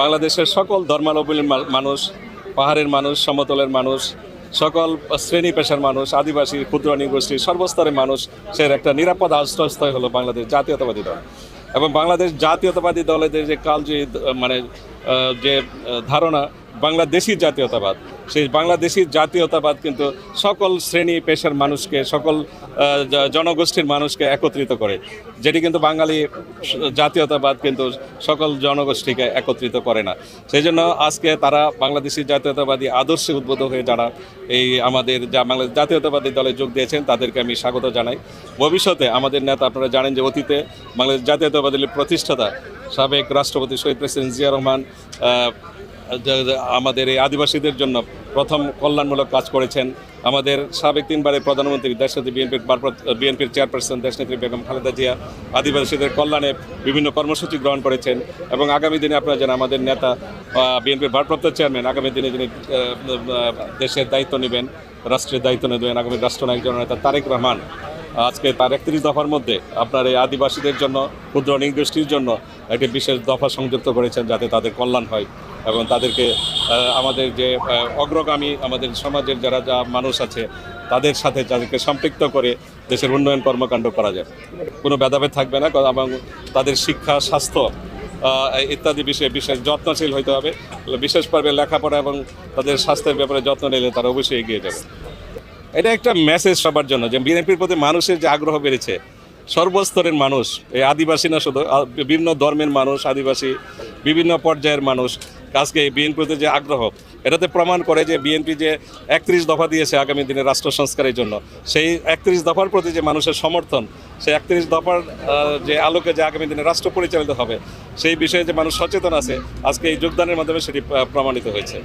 বাংলাদেশের সকল ধর্মাবলম্বী মানুষ, পাহাড়ের মানুষ, সমতলের মানুষ, সকল শ্রেণি পেশার মানুষ, আদিবাসী, ক্ষুদ্র, নিগোষ্ঠী, সর্বস্তরের মানুষ সে একটা নিরাপদ আশ্রয়স্থল হলো বাংলাদেশ জাতীয়তাবাদী দল। এবং বাংলাদেশ জাতীয়তাবাদী দলের যে কাল যে মানে যে ধারণা বাংলাদেশি জাতীয়তাবাদ। সেই বাংলাদেশি জাতীয়তাবাদ কিন্তু সকল শ্রেণি পেশার মানুষকে, সকল জনগোষ্ঠীর মানুষকে একত্রিত করে। যেটি কিন্তু বাঙালি জাতীয়তাবাদ কিন্তু সকল জনগোষ্ঠীকে একত্রিত করে না। সেই জন্য আজকে তারা বাংলাদেশি জাতীয়তাবাদী আদর্শে উদ্বুদ্ধ হয়ে যারা এই আমাদের যা বাংলাদেশ জাতীয়তাবাদী দলে যোগ দিয়েছেন, তাদেরকে আমি স্বাগত জানাই। ভবিষ্যতে আমাদের নেতা আপনারা জানেন যে অতীতে বাংলাদেশ জাতীয়তাবাদী প্রতিষ্ঠাতা সাবেক রাষ্ট্রপতি শহীদ প্রেসিডেন্ট জিয়া রহমান আমাদের এই আদিবাসীদের জন্য প্রথম কল্যাণমূলক কাজ করেছেন আমাদের সাবেক তিনবারের প্রধানমন্ত্রী দেশনেত্রী বিএনপির বিএনপির চেয়ারপারসন দেশনেত্রী বেগম খালেদা জিয়া, আদিবাসীদের কল্যাণে বিভিন্ন কর্মসূচি গ্রহণ করেছেন এবং আগামী দিনে আপনারা জানেন আমাদের নেতা বিএনপির ভারপ্রাপ্ত চেয়ারম্যান আগামী দিনে যিনি দেশের দায়িত্ব নেবেন, রাষ্ট্রের দায়িত্ব নেবেন আগামী রাষ্ট্রনায়ক জননেতা তারেক রহমান, আজকে তার একত্রিশ দফার মধ্যে আপনার এই আদিবাসীদের জন্য, ক্ষুদ্র নিগোষ্ঠীর জন্য একটি বিশেষ দফা সংযুক্ত করেছেন যাতে তাদের কল্যাণ হয়। এবং তাদেরকে আমাদের যে অগ্রগামী আমাদের সমাজের যারা, যা মানুষ আছে, তাদের সাথে যাদেরকে সম্পৃক্ত করে দেশের উন্নয়ন কর্মকাণ্ড করা যায়। কোনো ভেদাভেদ থাকবে না এবং তাদের শিক্ষা, স্বাস্থ্য ইত্যাদি বিষয়ে বিশেষ যত্নশীল হতে হবে। বিশেষভাবে লেখাপড়া এবং তাদের স্বাস্থ্যের ব্যাপারে যত্ন নিলে তারা অবশ্যই এগিয়ে যাবে। এটা একটা মেসেজ সবার জন্য যে, বিএনপির প্রতি মানুষের যে আগ্রহ বেড়েছে, সর্বস্তরের মানুষ, এই আদিবাসী না শুধু বিভিন্ন ধর্মের মানুষ, আদিবাসী বিভিন্ন পর্যায়ের মানুষ আজকে এই বিএনপিতে যে আগ্রহ, এটাতে প্রমাণ করে যে বিএনপি যে একত্রিশ দফা দিয়েছে আগামী দিনে রাষ্ট্র সংস্কারের জন্য, সেই একত্রিশ দফার প্রতি যে মানুষের সমর্থন, সেই একত্রিশ দফার যে আলোকে যে আগামী দিনে রাষ্ট্র পরিচালিত হবে, সেই বিষয়ে যে মানুষ সচেতন আছে, আজকে এই যোগদানের মাধ্যমে সেটি প্রমাণিত হয়েছে।